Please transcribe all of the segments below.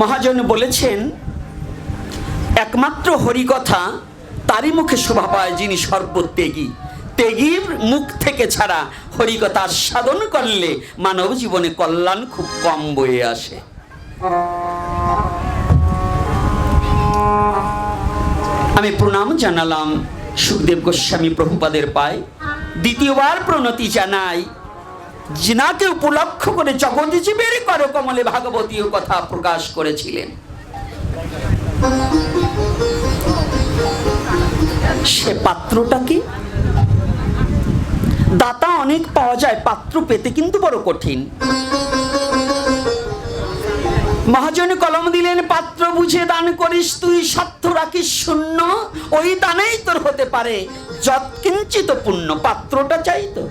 মহাজন বলেছেন, একমাত্র হরিকথা তারই মুখে শোভা পায় যিনি সর্বত্যাগী। ত্যাগীর মুখ থেকে ছাড়া হরিকথা সাধন করলে মানব জীবনে কল্যাণ খুব কম বয়ে আসে। আমি প্রণাম জানালাম, সুখদেব গোস্বামী প্রভুপাদের পায়। দ্বিতীয়বার প্রণতি জানাই জিনাকে উপলক্ষ করে জগৎজীবের করকমলে ভাগবতীয় কথা প্রকাশ করেছিলেন। সে পাত্রটা কি? দাতা অনেক পাওয়া যায়, পাত্র পেতে কিন্তু বড় কঠিন। মহাজনে কলম দিলেন, পাত্র বুঝে দান করিস তুই স্বার্থ রাখিস শূন্য, ওই দানেই তোর হতে পারে, যৎকিঞ্চিত পুণ্য, পাত্রটা চাই তো।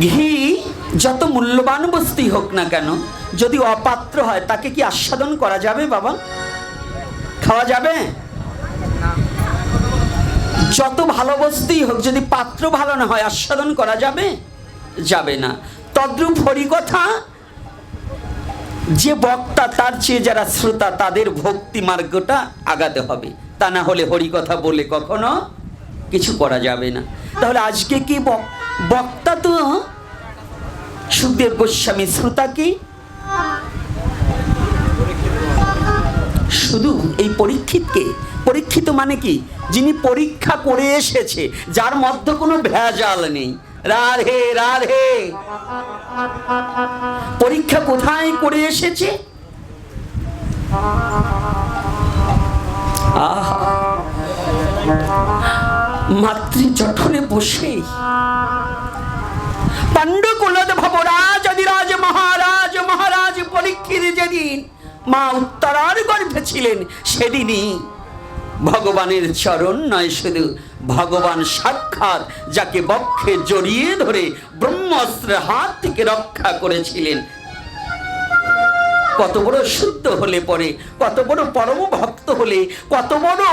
ঘি যত মূল্যবান বস্তুই হোক না কেন, যদি অপাত্র হয়, তাকে কি আস্বাদন করা যাবে বাবা? খাওয়া যাবে? যত ভালো বস্তুই হোক, যদি পাত্র ভালো না হয়, আস্বাদন করা যাবে? যাবে না। তদ্রূপ হরিকথা, যে বক্তা, তার চেয়ে যারা শ্রোতা, তাদের ভক্তি মার্গটা আগাতে হবে। তা না হলে হরিকথা বলে কখনো কিছু করা যাবে না। তাহলে আজকে কি বক- বক্তা তো সুখদেব গোস্বামী শ্রোতা কি? শুধু এই পরীক্ষিতকে? পরীক্ষিত মানে কি? যিনি পরীক্ষা করে এসেছে, যার মধ্যে কোনো ভেজাল নেই। রাধে রাধে। পরীক্ষা কোথায় করে এসেছে? আহা। মাতৃ জঠরে বসে। পাণ্ডু কুলদ ভবরাজ, আদিরাজ মহারাজ মহারাজ পরীক্ষিত যেদিন মা উত্তরার গর্ভে ছিলেন, সেদিনই ভগবানের চরণ নয় শুধু, ভগবান সাক্ষাৎ যাকে বক্ষে জড়িয়ে ধরে ব্রহ্মাস্ত্রের হাত থেকে রক্ষা করেছিলেন। কত বড় শুদ্ধ হলে পরে, কত বড় পরম ভক্ত হলে, কত বড়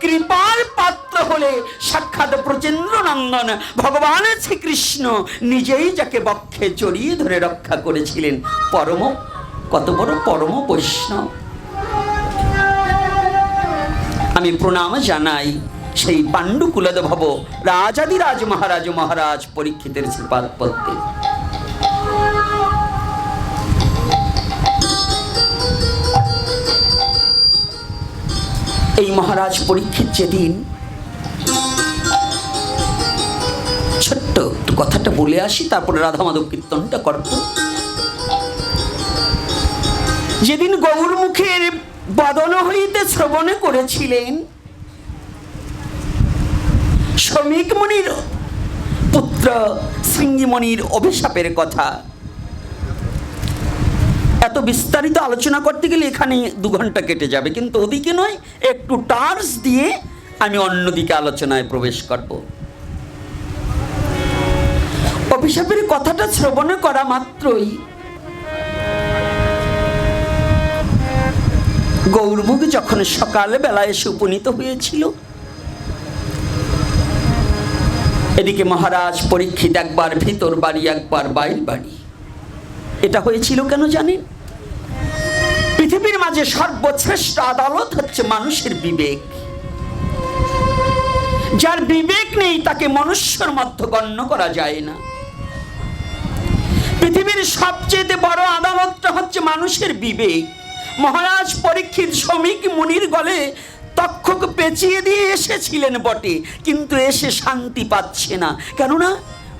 কৃপার পাত্র হলে, সাক্ষাৎ প্রচেন্দ্র নন্দন, ভগবান শ্রীকৃষ্ণ নিজেই যাকে বক্ষে জড়িয়ে ধরে রক্ষা করেছিলেন। পরম, কত বড় পরম বৈষ্ণব। আমি প্রণাম জানাই সেই পাণ্ডু কুলদ ভব রাজাদিরাজ মহারাজ মহারাজ পরীক্ষিতের শ্রীপাদ পদ্মে এই মহারাজ পরীক্ষিত যেদিন ছোট্ট একটু কথাটা বলে আসি, তারপরে রাধা মাধব কীর্তনটা করব। যেদিন গৌর মুখের বদন হইতে শ্রবণে করেছিলেন, শ্রমিক মণির পুত্র শৃঙ্গিমণির অভিশাপের কথা এত বিস্তারিত আলোচনা করতে গেলে এখানে দু ঘণ্টা কেটে যাবে। কিন্তু ওদিকে নয়, একটু টার্স দিয়ে আমি অন্যদিকে আলোচনায় প্রবেশ করব। অভিশাপের কথাটা শ্রবণ করা মাত্রই গৌরমুখ যখন সকালবেলা এসে উপনীত হয়েছিল, এদিকে মহারাজ পরীক্ষিত একবার, ভিতর বাড়ি একবার, বাইর বাড়ি। এটা হয়েছিল কেন জানেন? পৃথিবীর মাঝে সর্বশ্রেষ্ঠ আদালত হচ্ছে মানুষের বিবেক। যার বিবেক নেই, তাকে মনুষ্যর মধ্যে গণ্য করা যায় না। পৃথিবীর সবচেয়ে বড় আদালতটা হচ্ছে মানুষের বিবেক। মহারাজ পরীক্ষিত শ্রমিক মুনির গলে তক্ষক পেঁচিয়ে দিয়ে এসেছিলেন বটে, কিন্তু এসে শান্তি পাচ্ছে না। কেননা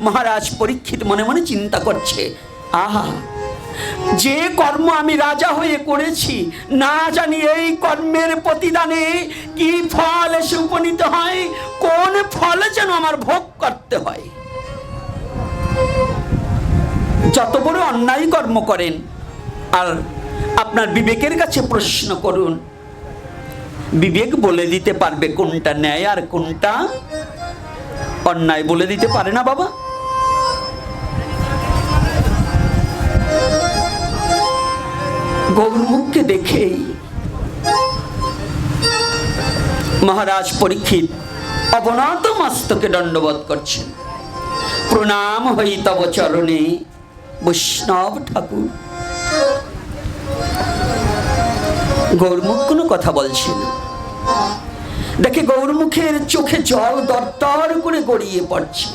মহারাজ পরীক্ষিত মনে মনে চিন্তা করছে আহা, যে কর্ম আমি রাজা হয়ে করেছি, না জানি এই কর্মের প্রতিদানে কি ফল এসে উপনীত হয়, কোন ফল যেন আমার ভোগ করতে হয়। যত বড় অন্যায় কর্ম করেন, আর আপনার বিবেকের কাছে প্রশ্ন করুন, বিবেক বলে দিতে পারবে কোনটা ন্যায় আর কোনটা অন্যায় বলে দিতে পারে না বাবা। গৌরমুখকে দেখেই মহারাজ পরীক্ষিত অবনত মস্তকে দণ্ডবোধ করছেন। প্রণাম হই তব চরণে বৈষ্ণব ঠাকুর। গৌরমুখ কোনো কথা বলছে না। দেখে গৌরমুখের চোখে জল দরতর করে গড়িয়ে পড়ছে।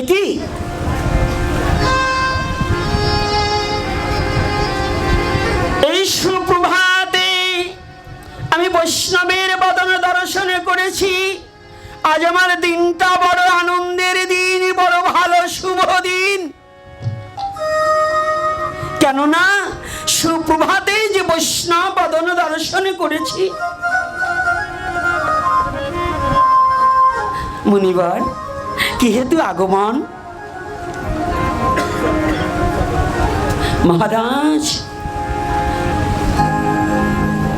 একই বৈষ্ণবের বদন দর্শন করেছি। আজ আমার দিনটা বড় আনন্দের দিন, বড় ভালো, শুভ দিন। কেননা, সুপ্রভাতে যে বৈষ্ণব বদন দর্শন করেছি। মুনিবার, কি হেতু আগমন? মহারাজ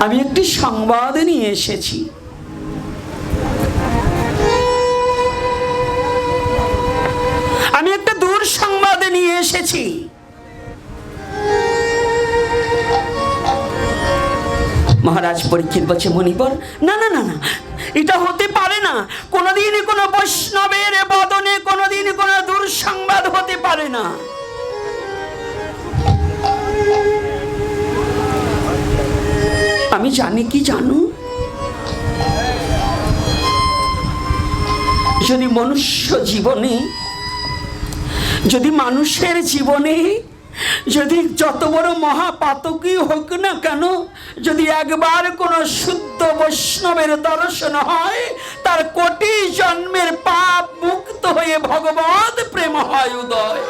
আমি একটি সংবাদ নিয়ে এসেছি। আমি একটা দূর সংবাদ নিয়ে এসেছি। মহারাজ পরীক্ষিত বলছে, মণিবর, না না না না, এটা হতে পারে না। কোনোদিন কোনো বৈষ্ণবের বদনে কোনোদিন কোনো দুঃসংবাদ হতে পারে না। আমি জানি, কি জানো? যদি মনুষ্য জীবনে, যদি মানুষের জীবনে, যদি যত বড় মহাপাতকই হোক না কেন, যদি একবার কোনো শুদ্ধ বৈষ্ণবের দর্শন হয়, তার কোটি জন্মের পাপ মুক্ত হয়ে ভগবত প্রেম হয় উদয়।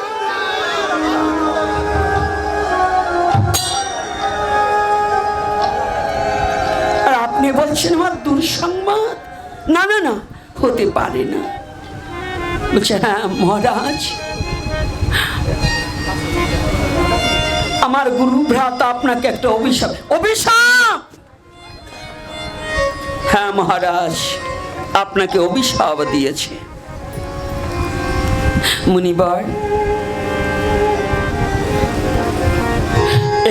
আপনি বলছেন আমার দুঃসংবাদ? না না না, হতে পারে না। বলছে হ্যাঁ মহারাজ? আমার গুরু ভ্রাতা আপনাকে একটা অভিশাপ অভিশাপ! হ্যাঁ মহারাজ, আপনাকে অভিশাপ দিয়েছে। মুনিবার,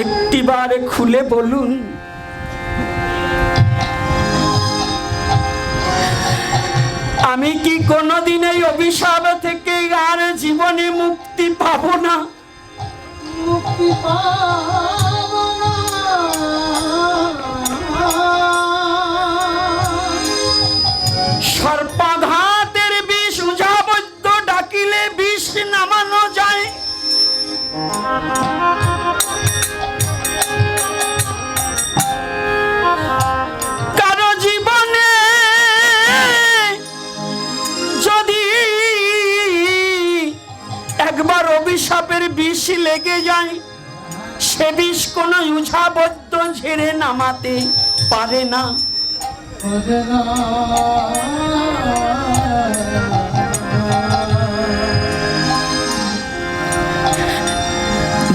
একটিবার খুলে বলুন আমি কি কোনোদিন এই অভিশাপ থেকে আর জীবনে মুক্তি পাবো না? মুক্তি পাবো লেগে যায় সে বিষ কোনো উঝাবদ্ধ ঝেড়ে নামাতে পারে না।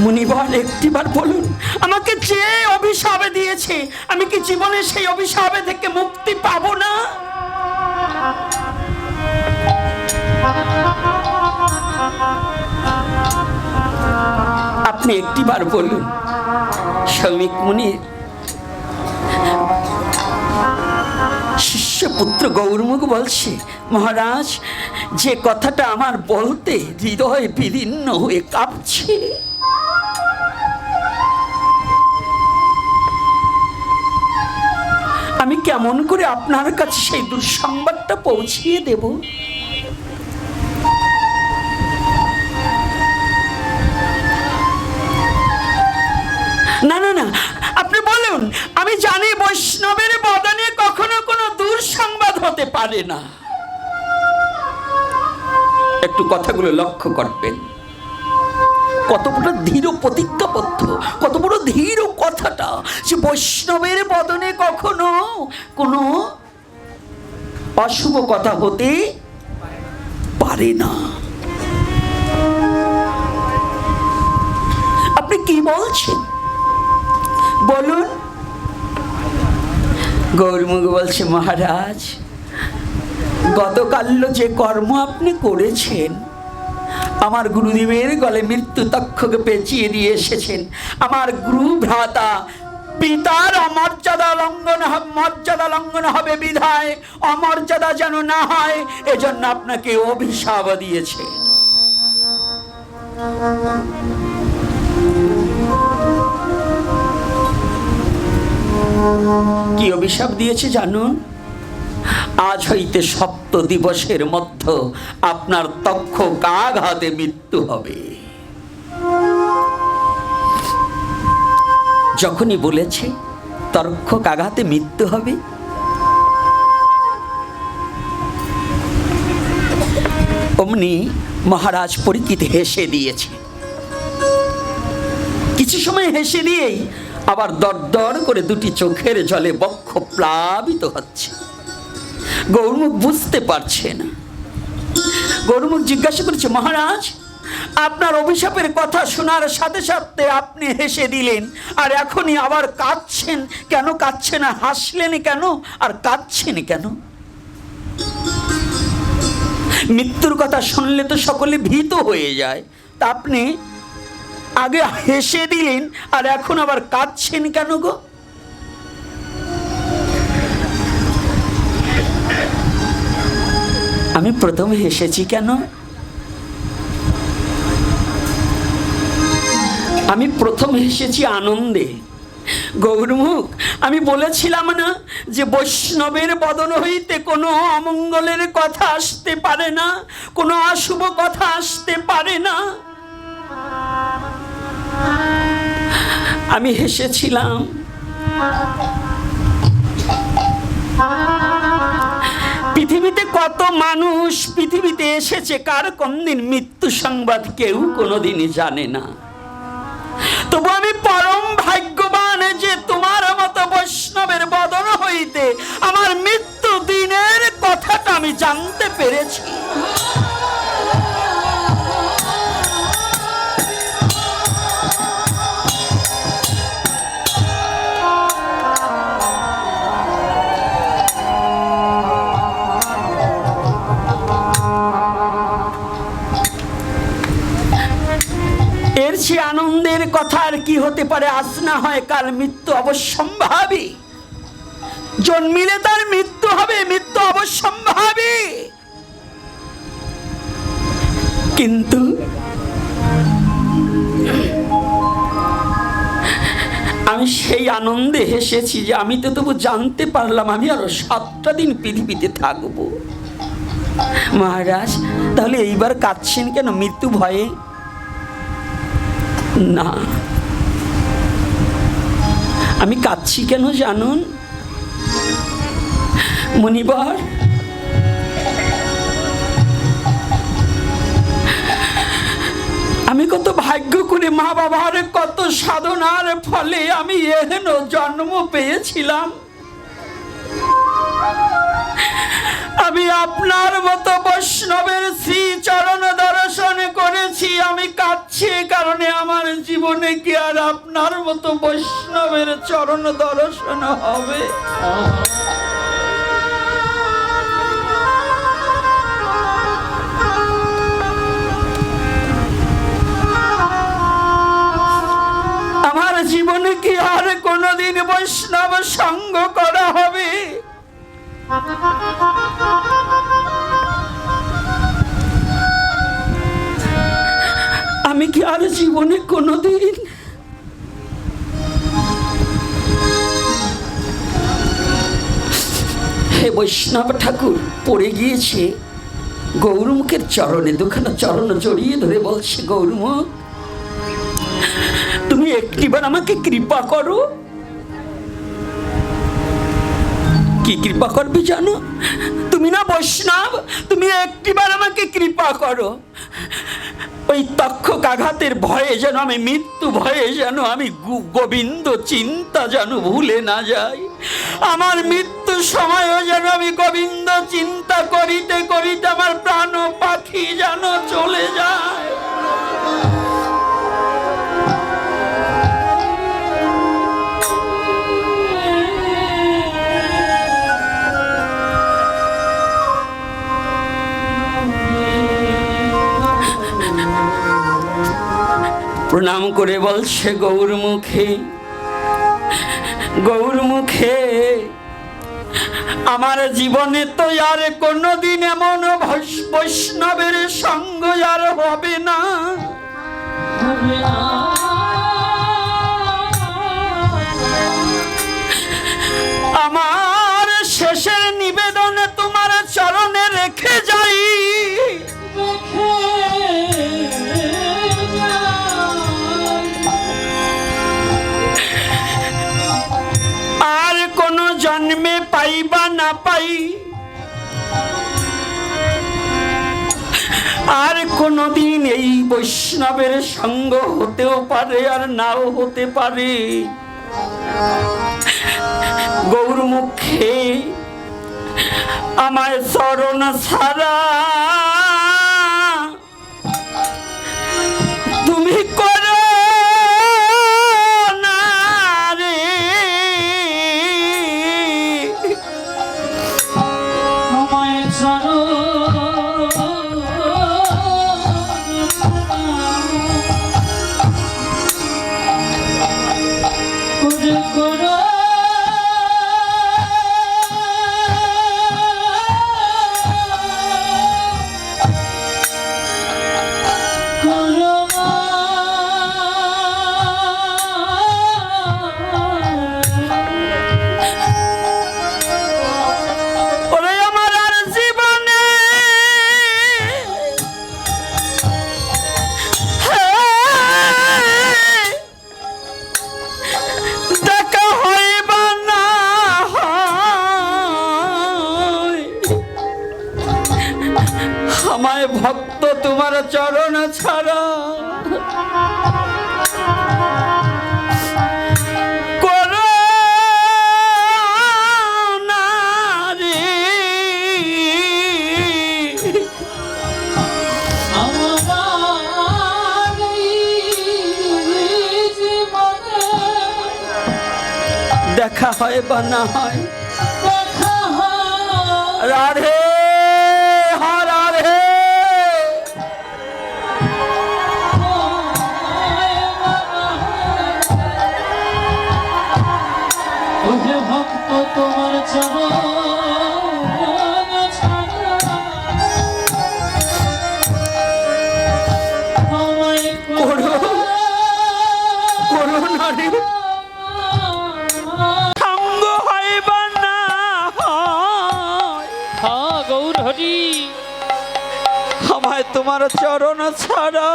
মুনিবর একটিবার বলুন, আমাকে যে অভিশাপে দিয়েছে, আমি কি জীবনে সেই অভিশাপে থেকে মুক্তি পাবো না আপনি একটিবার বলুন শ্রমিক মুনির শিষ্যপুত্র গৌরমুখ বলছে, মহারাজ, যে কথাটা আমার বলতে হৃদয় বিদীর্ণ হয়ে কাঁপছে। আমি কেমন করে আপনার কাছে সেই দুঃসংবাদটা পৌঁছিয়ে দেব? না না না। আপনি বলুন, আমি জানি বৈষ্ণবের বদনে কখনো কোনো দূর দুঃসংবাদ হতে পারে না। একটু কথাগুলো লক্ষ্য করবেন। কত বড় ধীর প্রতিজ্ঞাবদ্ধ, কত বড় ধীর কথাটা যে বৈষ্ণবের বদনে কখনো কোনো অশুভ কথা হতে পারে না। আপনি কি বলছেন? বলুন। গৌরমুখ বলছে, মহারাজ গতকাল যে কর্ম আপনি করেছেন, আমার গুরুদেবের গলে মৃত্যু তক্ষকে পেঁচিয়ে দিয়ে এসেছেন। আমার গুরু ভ্রাতা পিতার অমর্যাদা লঙ্ঘন মর্যাদা লঙ্ঘন হবে বিধায়, অমর্যাদা যেন না হয়, এজন্য আপনাকে অভিশাপ দিয়েছে। কি অভিশাপ দিয়েছে জানুন আজ হইতে সপ্ত দিবসের মধ্য আপনার তক্ষ কাঘাতে মৃত্যু হবে। যখনই বলেছে, তর্ক কাঘাতে মৃত্যু হবে। অমনি মহারাজ পরীক্ষিত হেসে দিয়েছে। কিছু সময় হেসে দিয়েই আবার দরদর করে দুটি চোখের জলে বক্ষ প্লাবিত হচ্ছে। গৌরমুখ বুঝতে পারছে না। গৌরমুখ জিজ্ঞাসা করেছে, মহারাজ, আপনার অভিশাপের কথা শোনার সাথে সাথে আপনি হেসে দিলেন, আর এখনই আবার কাঁদছেন কেন? কাঁদছেন না হাসলেন কেন? আর কাঁদছেন কেন? মৃত্যুর কথা শুনলে তো সকলে ভীত হয়ে যায়। তা আপনি আগে হেসে দিলেন, আর এখন আবার কাঁদছেন কেন গো? আমি প্রথম হেসেছি কেন? আমি প্রথম হেসেছি আনন্দে। গৌরমুখ, আমি বলেছিলাম না যে বৈষ্ণবের বদন হইতে কোনো অমঙ্গলের কথা আসতে পারে না, কোনো অশুভ কথা আসতে পারে না। আমি হেসেছিলাম। পৃথিবীতে কত মানুষ, পৃথিবীতে এসেছে, কার কোনদিন মৃত্যু সংবাদ কেউ কোনোদিনই জানে না। তবু আমি পরম ভাগ্যবান যে তোমার মতো বৈষ্ণবের বদন হইতে আমার মৃত্যু দিনের কথাটা আমি জানতে পেরেছি। কি হতে পারে? আজ না হয় কাল মৃত্যু অবশ্যম্ভাবী। জন্মিলে তার মৃত্যু হবে, মৃত্যু অবশ্যম্ভাবী। কিন্তু আমি সেই আনন্দে হেসেছি যে আমি তো তবু জানতে পারলাম আমি আরও সাতটা দিন পৃথিবীতে থাকব। মহারাজ, তাহলে এইবার কাঁদছেন কেন? মৃত্যু ভয়ে? না। আমি কাঁদছি কেন জানুন? মনিবার আমি কত ভাগ্য করে মা বাবার কত সাধনার ফলে আমি এহেন জন্ম পেয়েছিলাম। আমি আপনার মতো বৈষ্ণবের শ্রী চরণ দর্শন করেছি। আমি কাঁদছি কারণে আমার জীবনে কি আর আপনার মতো বৈষ্ণবের চরণ দর্শন হবে? আমার জীবনে কি আর কোনোদিন বৈষ্ণব সঙ্গ করা হবে? আমি কি আর জীবনে কোনোদিন হে বৈষ্ণব ঠাকুর, পড়ে গিয়েছে। গৌরমুখের চরণে, দুখানা চরণ জড়িয়ে ধরে বলছে, গৌরমুখ, তুমি একটিবার আমাকে কৃপা করো। কি কৃপা করবে জানো? তুমি না বৈষ্ণব, তুমি একটিবার আমাকে কৃপা করো। ওই তক্ষক আঘাতের ভয়ে যেন আমি মৃত্যু ভয়ে যেন আমি গোবিন্দ চিন্তা যেন ভুলে না যাই। আমার মৃত্যু সময়ও যেন আমি গোবিন্দ চিন্তা করিতে করিতে আমার প্রাণ পাখি যেন চলে যায়। প্রণাম করে বলছে গৌর মুখে গৌর মুখে আমার জীবনে তো আর কোনোদিন এমন বৈষ্ণবের সঙ্গ আর হবে না। আর কোনোদিন এই বৈষ্ণবের সঙ্গ হতেও পারে আর নাও হতে পারে। গৌরমুখে আমায় চরণ ছাড়া দেখা বা না দেখা হয় রাধে রাধে ভক্ত তোমার চরণ তোমার চরণ ছাড়া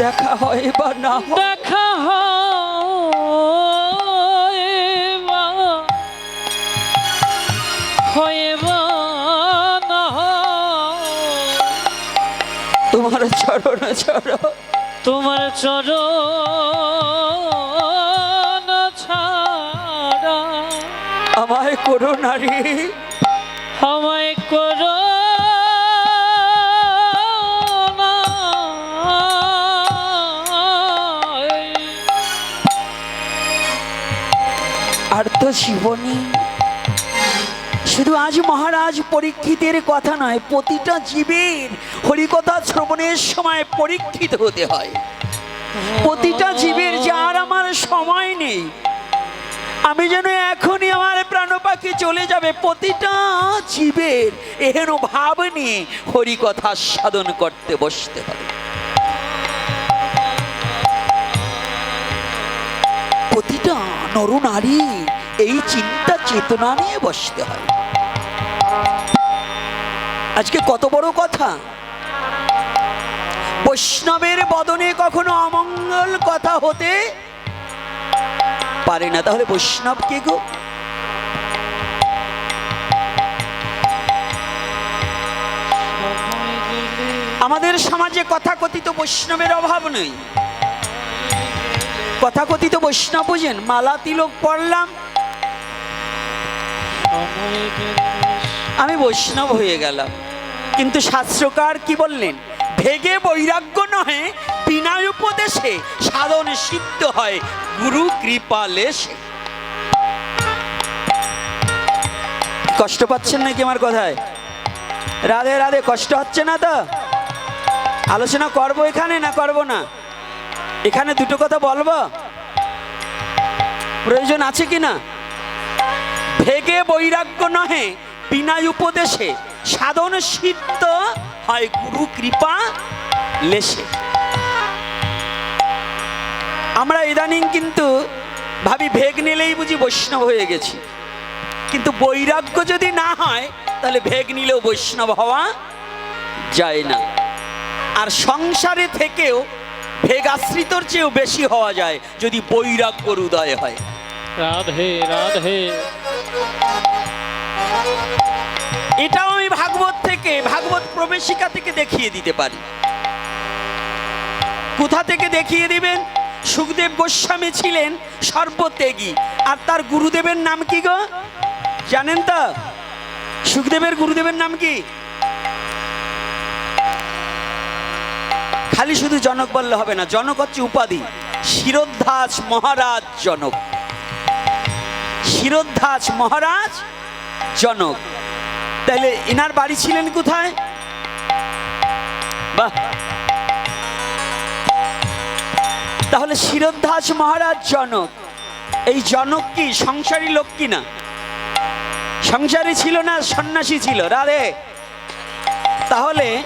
দেখা হয় বা না দেখা হয় চরণ ছাড়া তোমার চরণ ছাড়া আমায় করো না রে আমায় করো না। আর তো জীবনী। শুধু আজ মহারাজ পরীক্ষিতের কথা নয়, প্রতিটা জীবের হরিকথা শ্রবণের সময় পরীক্ষিত হতে হয়। প্রতিটা জীবের যে আর আমার সময় নেই, আমি যেন এখনই আমার প্রাণ পাখি চলে যাবে, প্রতিটা জীবের এহেন ভাব নিয়ে হরিকথা সাধন করতে বসতে হবে। প্রতিটা নরনারী এই চিন্তা চেতনা নিয়ে বসতে হয়। আজকে কত বড় কথা? বৈষ্ণবের বদনে কখনো অমঙ্গল কথা হতে পারে না। তাহলে বৈষ্ণব কে গো? আমাদের সমাজে কথাকথিত বৈষ্ণবের অভাব নেই। কথাকথিত বৈষ্ণব বুঝেন, মালা তিলক পড়লাম আমি বৈষ্ণব হয়ে গেলাম। কিন্তু শাস্ত্রকার কি বললেন? ভেগে বৈরাগ্য নহে, বিনয় উপদেশে সাধন সিদ্ধ হয়, গুরু কৃপা লেশে। কষ্ট পাচ্ছেন নাকি আমার কথায়? রাধে রাধে, কষ্ট হচ্ছে না তো? আলোচনা করব এখানে না করব না? এখানে দুটো কথা বলব? প্রয়োজন আছে কি না? ভেগে বৈরাগ্য নহে বিনায় উপদেশে সাধন সিদ্ধ হয় গুরু কৃপা লেশে। আমরা ইদানিং কিন্তু ভাবি ভেগ নিলেই বুঝি বৈষ্ণব হয়ে গেছি। কিন্তু বৈরাগ্য যদি না হয়, তাহলে ভেগ নিলেও বৈষ্ণব হওয়া যায় না। আর সংসারে থেকেও ভেগ আশ্রিতর চেয়েও বেশি হওয়া যায় যদি বৈরাগ্যর উদয় হয়। রাধে রাধে। এটাও আমি ভাগবত থেকে, ভাগবত প্রবেশিকা থেকে দেখিয়ে দিতে পারি। কোথা থেকে দেখিয়ে দিবেন? সুখদেব গোস্বামী ছিলেন সর্বত্যাগী। আর তার গুরুদেবের নাম কি গো? জানেন তো? সুখদেবের গুরুদেবের নাম কি? খালি শুধু জনক বললে হবে না, জনক হচ্ছে উপাধি। শিরোদ্ধাস মহারাজ জনক। শিরোদ্ধাস মহারাজ জনক। তাহলে এনার বাড়ি ছিলেন কোথায়? বাহ। তাহলে শিরোদ্ধাস মহারাজ জনক। এই জনক কি? সংসারী লোক কি না? সংসারী ছিল না, সন্ন্যাসী ছিল? রাধে। তাহলে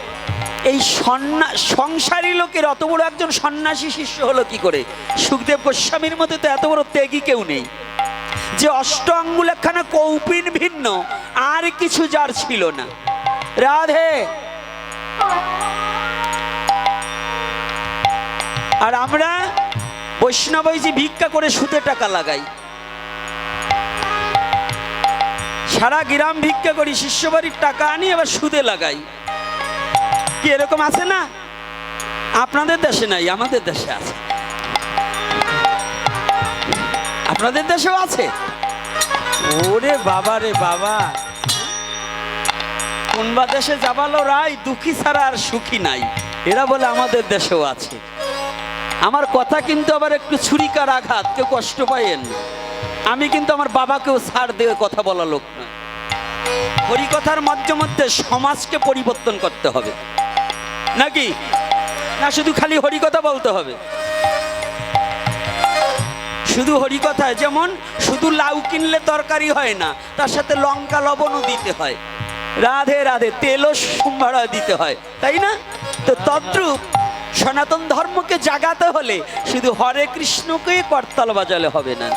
এই সংসারী লোকের অত বড় একজন সন্ন্যাসী শিষ্য হলো কি করে? সুখদেব গোস্বামীর মধ্যে তো এত বড় ত্যাগী কেউ নেই। যে অষ্ট আঙ্গুল একখানা কৌপিন ভিন্ন, আর কিছু যার ছিল না। রাধে। আর আমরা বৈষ্ণব যে ভিক্ষা করে সুদে টাকা লাগাই। সারা গ্রাম ভিক্ষা করি, শিষ্যবাড়ির টাকা আনি, আবার সুদে লাগাই। কি এরকম আছে না? আপনাদের দেশে নাই, আমাদের দেশে আছে। আপনাদের দেশেও আছে? ওরে বাবা রে বাবা। কোনবা দেশে যাবালো রাই দুঃখী ছাড়া আর সুখী নাই। এরা বলে আমাদের দেশেও আছে। আমার কথা কিন্তু আবার একটু ছুরিকার আঘাত, কেউ কষ্ট পাইয়েন না। আমি কিন্তু আমার বাবাকেও ছাড় দিয়ে কথা বলা লোক না হরিকথার মধ্যে মধ্যে সমাজকে পরিবর্তন করতে হবে। নাকি? না, শুধু খালি হরিকথা বলতে হবে। শুধু হরিকথা যেমন শুধু লাউ কিনলে তরকারি হয় না, তার সাথে লঙ্কা লবণও দিতে হয়। রাধে রাধে, তেলও সম্ভাড়া দিতে হয়, তাই না? তো তদ্রূপ সনাতন ধর্মকে জাগাতে হলে শুধু হরে কৃষ্ণকে করতাল বাজালে হবে না।